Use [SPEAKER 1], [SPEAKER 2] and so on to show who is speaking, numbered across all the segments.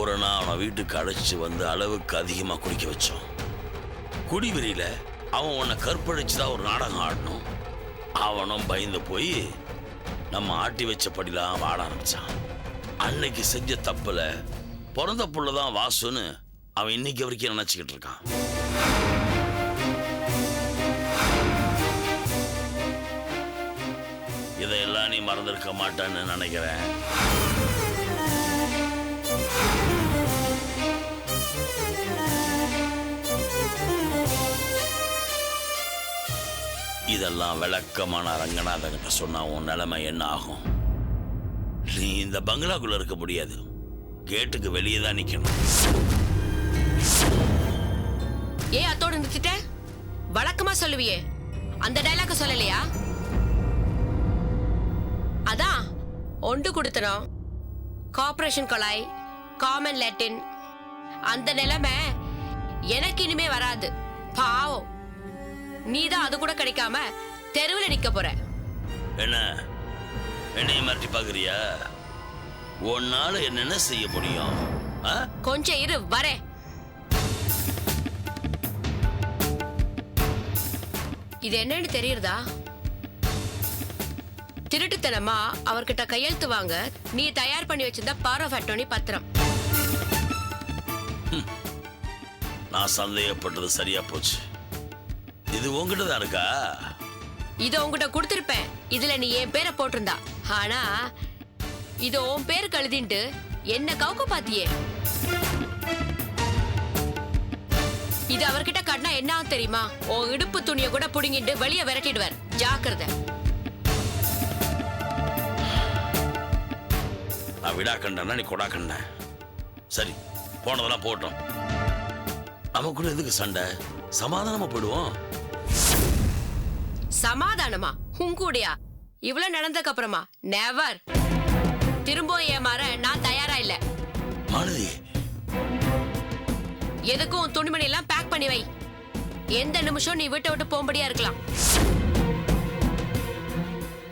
[SPEAKER 1] ஒரு நாள் அவனை வீட்டுக்கு அழைச்சி வந்து அளவுக்கு அதிகமாக குடிக்க வச்சோம். குடிவெறியில் அவன் உன்னை கற்பழிச்சு தான் ஒரு நாடகம் ஆடணும். அவனும் பயந்து போய் நம்ம ஆட்டி வச்ச படிலாம் ஆட ஆரம்பிச்சான். அன்னைக்கு செஞ்ச தப்பில் பிறந்த புள்ள தான் வாசுன்னு அவன் இன்னைக்கு வரைக்கும் நினச்சிக்கிட்டு இருக்கான். இதையெல்லாம் நீ மறந்துருக்க மாட்டேன்னு நினைக்கிறேன். இதெல்லாம் விளக்கமான ரங்கநாதன்கிட்ட சொன்னா உன் நிலைமை என்ன ஆகும்? நீ இந்த பங்களாக்குள்ள இருக்க முடியாது. கேட்டுக்கு வெளியே தான் நிக்கணும்.
[SPEAKER 2] ஏன் அத்தோட நிறுத்திட்ட? வழக்கமா சொல்லுவியே. அந்த டைலாக சொல்லலையா? அதான் ஒன்று கொடுத்தனும். கார்பரேஷன் கொலாய் காமன் லேட்டின் அந்த நிலைமை எனக்கு இனிமே வராது. பாவம். நீ தான் அது கூட கிடைக்காம தெருவில் நிக்க போற.
[SPEAKER 1] என்ன? என்னைய மாட்டி பாக்குறியா? உன்னால என்னென்ன செய்ய முடியும்?
[SPEAKER 2] கொஞ்சம் இரு வரேன். இது என்னன்னு தெரியுறதா? திருட்டுத்தனமா அவர்கிட்ட கையெழுத்து வாங்க நீ தயார் பண்ணி வச்சிருந்த பவர் ஆஃப் அட்டோனி பத்திரம்
[SPEAKER 1] நான் சந்தேகப்பட்டது சரியா போச்சு. இது உங்ககிட்ட தான் இருக்கா?
[SPEAKER 2] இத உன்கிட்ட கொடுத்திருப்பேன். இதுல நீ என் பேரை போட்டிருந்தா. ஆனா இது உன் பேருக்கு எழுதின்ட்டு என்ன கவுக்க பாத்தியே? இது அவர்கிட்ட காட்டினா என்ன தெரியுமா? உன் இடுப்பு துணியை கூட புடுங்கிட்டு வெளியே விரட்டிடுவார். ஜாக்கிரதை.
[SPEAKER 1] நான் விடா கண்டனா நீ கொடா கண்ட. சரி போனதெல்லாம் போட்டோம். நமக்குள்ள எதுக்கு சண்டை? சமாதானமா போயிடுவோம்.
[SPEAKER 2] சமாதானமா? உன் கூடயா? இவ்வளவு நடந்ததுக்கு அப்புறமா? நெவர் திரும்ப ஏமாற நான் தயாரா இல்ல.
[SPEAKER 1] மாலதி.
[SPEAKER 2] எதுக்கும் துணிமணி எல்லாம் பேக் பண்ணி வை. எந்த நிமிஷம் நீ வீட்டை விட்டு போகும்படியா இருக்கலாம்.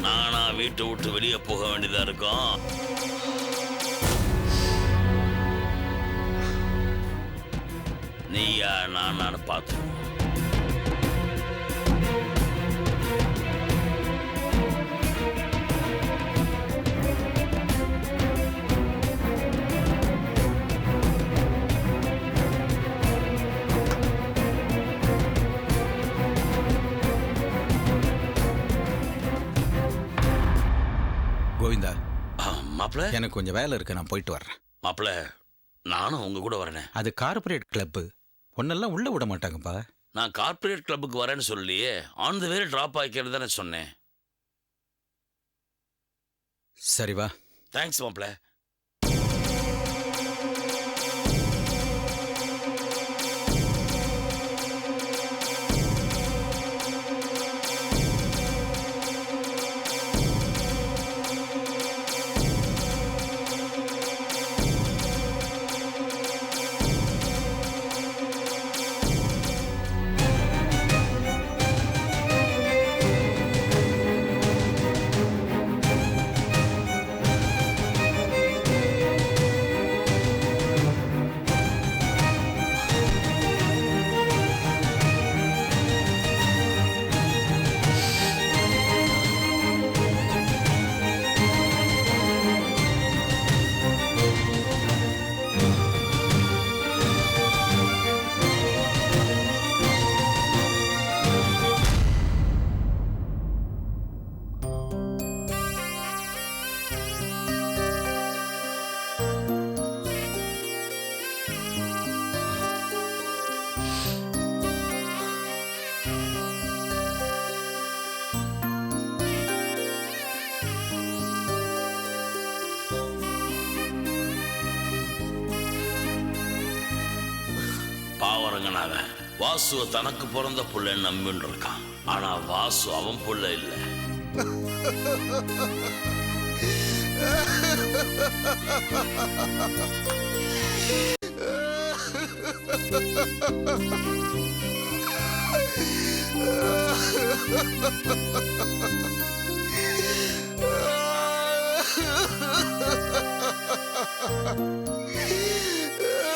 [SPEAKER 1] நானா வீட்டை விட்டு வெளியே போக வேண்டியதா இருக்கும்? நீயா நானான்னு பார்த்து மாப்பிள்ள
[SPEAKER 3] எனக்கு கொஞ்சம் வேலை இருக்கு நான் போயிட்டு வர்றேன்.
[SPEAKER 1] மாப்பிள்ள நானும் உங்க கூட வரேனே.
[SPEAKER 3] அது கார்ப்பரேட் கிளப்பு. ஒன்னெல்லாம் உள்ள விட மாட்டாங்கப்பா.
[SPEAKER 1] நான் கார்ப்பரேட் கிளப்புக்கு வரேன்னு சொல்லியே ஆன் த வேலை ட்ராப் ஆகிக்கிறது தானே சொன்னேன்.
[SPEAKER 3] சரி வா.
[SPEAKER 1] தேங்க்ஸ் மாப்பிள்ள வாசுவ தனக்கு பிறந்த பிள்ளைன்னு நம்பின்னு இருக்கான் ஆனா வாசு அவன் பிள்ளை இல்லை Ah!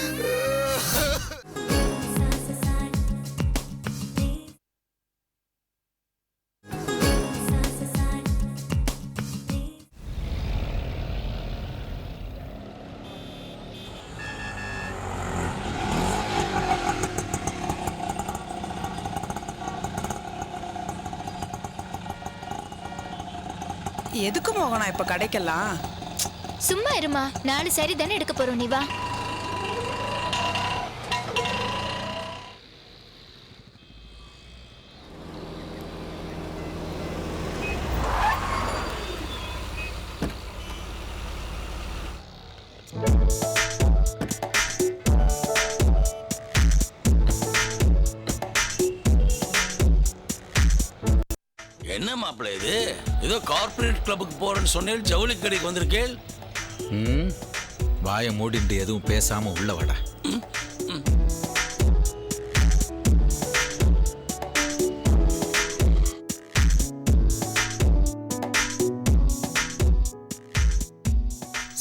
[SPEAKER 4] எதுக்கு மோகனா இப்ப கடைக்கெல்லாம்?
[SPEAKER 5] சும்மா இருமா நாலு சரி தானே எடுக்க போறோம் நீ வா.
[SPEAKER 1] என்ன மாப்பிள்ள இது? ஏதோ கார்ப்பரேட் கிளப்புக்கு போறேன்னு சொன்னேன் ஜவுளி கடைக்கு வந்திருக்கேன்
[SPEAKER 6] ம் வாயை மூடிட்டு எதுவும் பேசாம உள்ள வாடா.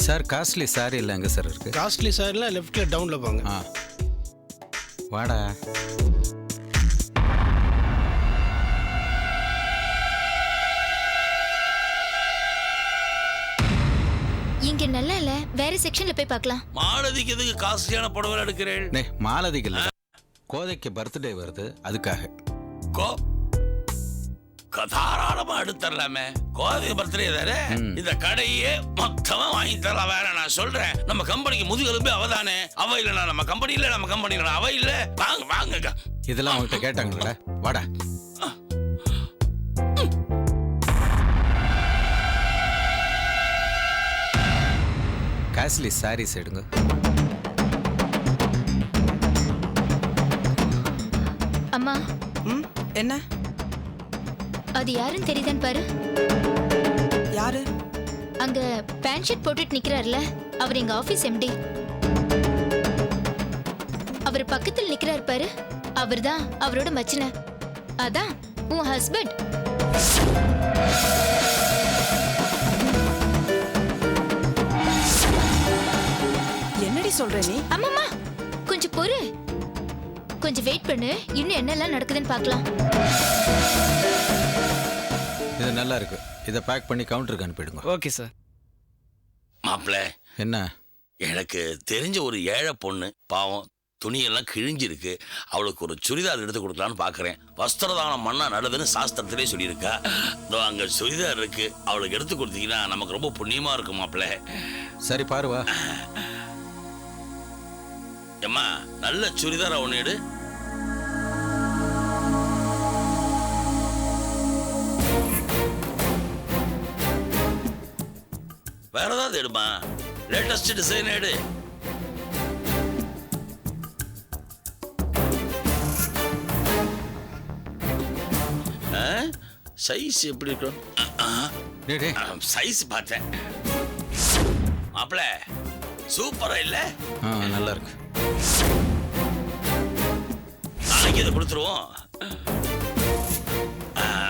[SPEAKER 6] சார் காஸ்ட்லி சாரி இல்லை எங்கே சார் இருக்கு?
[SPEAKER 7] காஸ்ட்லி சார்ல லெஃப்ட்ல டவுன்ல போங்க
[SPEAKER 6] ஆ. வாடா.
[SPEAKER 5] வேற செக்ஷன்ல போய் பார்க்கலாம்.
[SPEAKER 1] மாலதிக்கு எதுக்கு காஸ்ட்லியான புடவை எடுக்கிறேன்
[SPEAKER 6] நே மாலதிக்கு இல்லை. கோதைக்கு பர்த்டே வருது அதுக்காக.
[SPEAKER 1] கோ தாராளமா எடுத்துடலாமே கோதை பர்த்டே தானே. இந்த கடையே மொத்தமா வாங்கி தரலாம். வேற நான் சொல்றேன். நம்ம கம்பெனிக்கு முதுகெலும்பு அவதானே அவ இல்லைனா நம்ம கம்பெனி இல்ல நம்ம கம்பெனி இல்ல அவ இல்ல. வாங்க வாங்க
[SPEAKER 6] இதெல்லாம் அவங்ககிட்ட கேட்டாங்களா வாடா. காஸ்ட்லி சாரீஸ் எடுங்க.
[SPEAKER 5] அம்மா.
[SPEAKER 4] ம் என்ன?
[SPEAKER 5] அது யாருன்னு தெரியுதான்னு பாரு.
[SPEAKER 4] யாரு?
[SPEAKER 5] அங்க பேண்ட் ஷர்ட் போட்டுட்டு நிக்கிறாருல அவர் எங்க ஆபீஸ் எம்டி அவர் பக்கத்தில் நிக்கிறாரு பாரு. அவர்தான் அவரோட மச்சின அதான் உன் ஹஸ்பண்ட்
[SPEAKER 4] சொல்ற நீ?
[SPEAKER 5] அம்மம்மா கொஞ்சம் பொறு. கொஞ்சம் வெயிட் பண்ணு. இன்னும் என்னெல்லாம் நடக்குதுன்னு பார்க்கலாம்.
[SPEAKER 6] இது நல்லா இருக்கு. இதை பேக் பண்ணி கவுண்டருக்கு அனுப்பிடுங்க.
[SPEAKER 7] ஓகே சார்
[SPEAKER 1] மாப்பிள்ள
[SPEAKER 6] என்ன?
[SPEAKER 1] எனக்கு தெரிஞ்ச ஒரு ஏழை பொண்ணு பாவம் துணியெல்லாம் கிழிஞ்சிருக்கு. அவளுக்கு ஒரு சுடிதார் எடுத்து கொடுக்கலான்னு பார்க்கறேன் வஸ்திரதானம் பண்ணா நல்லதுன்னு சாஸ்திரத்திலே சொல்லியிருக்கா. இதோ அங்க சுடிதார் இருக்கு. அவளுக்கு எடுத்து கொடுத்தீங்கன்னா நமக்கு ரொம்ப புண்ணியமா இருக்கும் மாப்பிள்ள
[SPEAKER 6] சரி பாரு வா
[SPEAKER 1] ஏம்மா நல்ல சுடிதாரா ஒன்று எடு. வேற ஏதாவது எடுமா லேட்டஸ்ட் டிசைன் எடு. சைஸ் எப்படி இருக்கும். சைஸ் பார்த்தேன். மாப்பிள சூப்பரா இல்லை?
[SPEAKER 6] நல்லா இருக்கு.
[SPEAKER 1] நாளைக்கு இதை கொடுத்துருவோம்.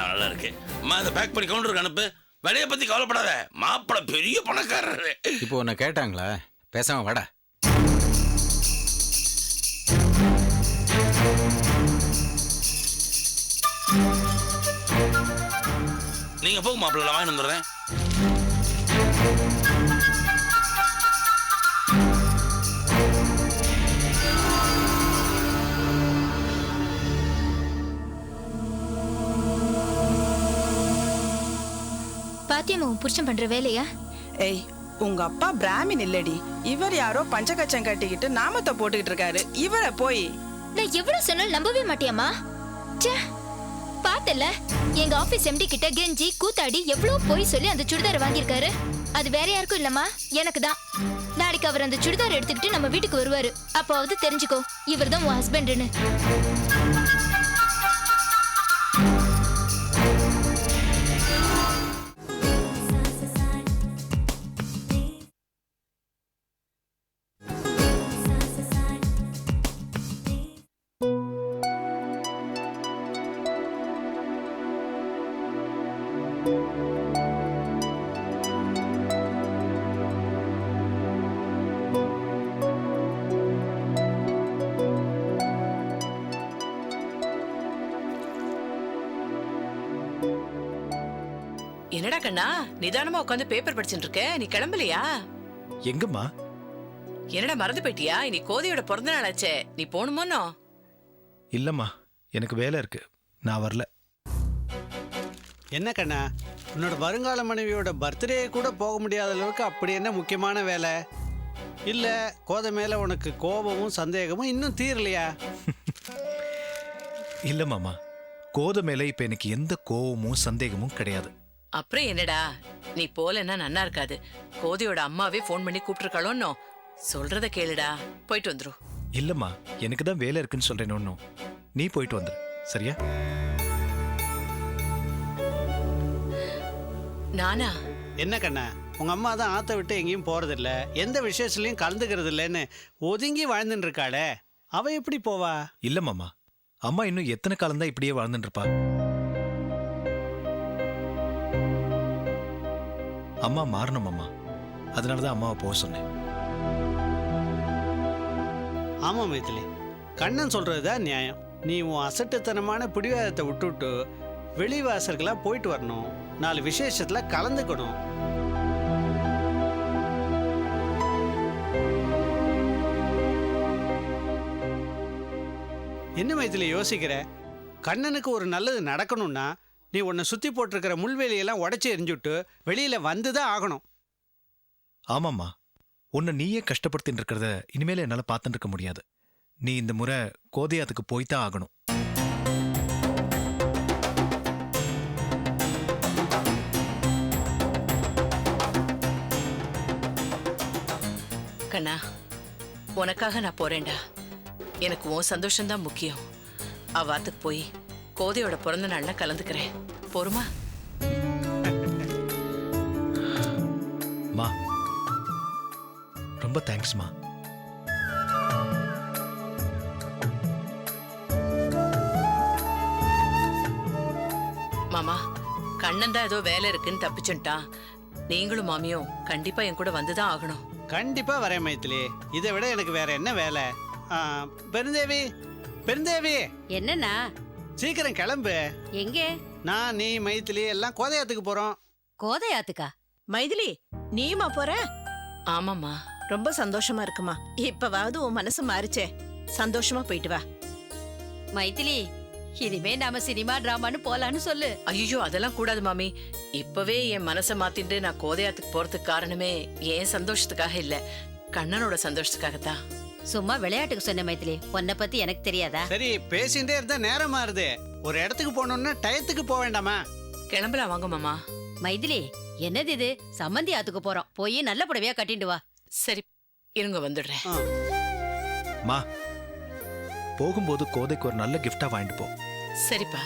[SPEAKER 1] நல்லா இருக்கு. அம்மா இதை பேக் பண்ணி கவுண்டருக்கு அனுப்பு. விலையை பத்தி கவலைப்படாத. மாப்பிள்ளை பெரிய பணக்காரரு.
[SPEAKER 6] இப்போ உன்னை கேட்டாங்களா? பேசாம வாடா.
[SPEAKER 1] நீங்க போங்க மாப்பிள்ளை வாங்கி வந்துடுறேன்.
[SPEAKER 5] பாத்தியம்மா உன் புருஷன் பண்ற வேலையா?
[SPEAKER 4] ஏய் உங்க அப்பா பிராமின் இல்லடி. இவர் யாரோ பஞ்சகச்சம் கட்டிக்கிட்டு நாமத்தை போட்டுக்கிட்டு இருக்காரு. இவரை போய்.
[SPEAKER 5] நான் எவ்வளவு சொன்னாலும் நம்பவே மாட்டியாமா ச்சே பார்த்தல எங்க ஆபீஸ் எம்டி கிட்ட கெஞ்சி கூத்தாடி எவ்வளவு போய் சொல்லி அந்த சுடிதார் வாங்கியிருக்காரு? அது வேற யாருக்கும் இல்லம்மா எனக்கு தான். நாளைக்கு அவர் அந்த சுடிதார் எடுத்துக்கிட்டு நம்ம வீட்டுக்கு வருவாரு. அப்போவது தெரிஞ்சுக்கோ இவர்தான் உன் ஹஸ்பண்ட்னு
[SPEAKER 8] என்னடா கண்ணா? நிதானமா உட்காந்து பேப்பர் படிச்சுட்டு இருக்க? நீ கிளம்பலையா?
[SPEAKER 3] எங்கம்மா?
[SPEAKER 8] என்னடா மறந்து போயிட்டியா? இனி கோதையோட பிறந்த நாள் ஆச்சே. நீ போகணுமோனோ
[SPEAKER 3] இல்லம்மா எனக்கு வேலை இருக்கு. நான் வரல.
[SPEAKER 9] என்ன கண்ணா? உன்னோட வருங்கால மனைவியோட பர்த்டே கூட போக முடியாத அளவுக்கு அப்படி என்ன முக்கியமான வேலை? இல்லை கோதை மேலே உனக்கு கோபமும் சந்தேகமும் இன்னும் தீரலையா?
[SPEAKER 3] இல்ல மாமா. கோதை மேல இப்ப எனக்கு எந்த கோவமும் சந்தேகமும் கிடையாது.
[SPEAKER 8] அப்புறம் என்னடா? நீ போலன்னா நன்னா இருக்காது. கோதையோட அம்மாவே ஃபோன் பண்ணி கூப்பிட்டுருக்காளோன்னோ? சொல்றத கேளுடா. போயிட்டு வந்துரும்
[SPEAKER 3] இல்லம்மா எனக்கு தான் வேலை இருக்குன்னு சொல்றேன் ஒன்றும் நீ போயிட்டு வந்துரு. சரியா?
[SPEAKER 8] நானா?
[SPEAKER 9] என்ன கண்ணா உங்கள் அம்மா தான் ஆற்ற விட்டு எங்கேயும் போகிறதில்ல எந்த விசேஷத்துலையும் கலந்துக்கிறது இல்லைன்னு ஒதுங்கி வாழ்ந்துட்டு இருக்காளே அவ எப்படி போவா?
[SPEAKER 3] இல்ல மாமா அம்மா இன்னும் எத்தனை காலம் தான் இப்படியே வாழ்ந்துட்டு இருப்பா அம்மா மாறணும் அம்மா அதனால தான் அம்மாவை போக சொன்னேன்.
[SPEAKER 9] ஆமாம் மைத்திலி கண்ணன் சொல்கிறது தான் நியாயம். நீ உன் அசட்டுத்தனமான பிடிவாதத்தை விட்டுவிட்டு வெளிவாசல்களாக போயிட்டு வரணும். நாலு விசேஷத்தில் கலந்துக்கணும். என்ன இதுல யோசிக்கிற? கண்ணனுக்கு ஒரு நல்லது நடக்கணும்னா நீ உன்னை சுற்றி போட்டிருக்கிற முள்வேலியெல்லாம் உடச்சி எரிஞ்சுட்டு வெளியில் வந்து தான் ஆகணும்.
[SPEAKER 3] ஆமாம்மா. உன்னை நீயே கஷ்டப்படுத்தின்னு இருக்கிறத இனிமேல என்னால பார்த்துட்டு இருக்க முடியாது. நீ இந்த முறை கோதையாத்துக்கு போய்தான் ஆகணும்.
[SPEAKER 8] கண்ணா உனக்காக நான் போறேன்டா. எனக்கு உன் சந்தோஷம்தான் முக்கியம். அவ்வாத்துக்கு போய் கோதையோட பிறந்த நாள்ல கலந்துக்கிறேன். போருமா?
[SPEAKER 3] மா. ரொம்ப தேங்க்ஸ்மா
[SPEAKER 8] மாமா கண்ணன் தான் ஏதோ வேலை இருக்குன்னு தப்பிச்சுட்டான். நீங்களும் மாமியும் கண்டிப்பா என் கூட வந்துதான் ஆகணும்.
[SPEAKER 9] கண்டிப்பா வரேன் மைத்திலி. இதை விட எனக்கு வேற என்ன வேலை? ஆ, பெருந்தேவி பெருந்தேவி!
[SPEAKER 2] என்னண்ணா?
[SPEAKER 9] சீக்கிரம் கிளம்பு.
[SPEAKER 2] எங்கே?
[SPEAKER 9] நான் நீ மைத்திலி எல்லாம் கோதையாத்துக்கு போறோம்.
[SPEAKER 2] கோதையாத்துக்கா?
[SPEAKER 10] மைதிலி நீயுமா போற?
[SPEAKER 8] ஆமாம்மா.
[SPEAKER 10] ரொம்ப சந்தோஷமா இருக்குமா. இப்பவாவது உன் மனசு மாறுச்சே. சந்தோஷமா போயிட்டு வா.
[SPEAKER 2] மைதிலி இனிமே நாம சினிமா டிராமான்னு போலான்னு சொல்லு.
[SPEAKER 8] ஐயோ அதெல்லாம் கூடாது மாமி. இப்பவே என் மனசை மாத்திட்டு நான் கோதையாத்துக்கு போறதுக்கு காரணமே என் சந்தோஷத்துக்காக இல்ல. கண்ணனோட சந்தோஷத்துக்காகத்தான்.
[SPEAKER 2] சும்மா விளையாட்டுக்கு சொன்ன மைதிலி உன்னை பத்தி எனக்கு தெரியாதா?
[SPEAKER 9] சரி பேசிட்டே இருந்தா நேரம் மாறுது. ஒரு இடத்துக்கு போகணும்னா டயத்துக்கு போக வேண்டாமா?
[SPEAKER 8] கிளம்பலாம் வாங்க மாமா.
[SPEAKER 2] மைதிலி என்னது இது? சம்மந்தி ஆத்துக்கு போறோம். போய் நல்ல புடவையா கட்டிட்டு வா.
[SPEAKER 8] சரி இருங்க வந்துடுறேன்.
[SPEAKER 3] மா போகும்போது கோதைக்கு ஒரு நல்ல கிஃப்டா வாங்கிட்டு போ.
[SPEAKER 8] சரிப்பா.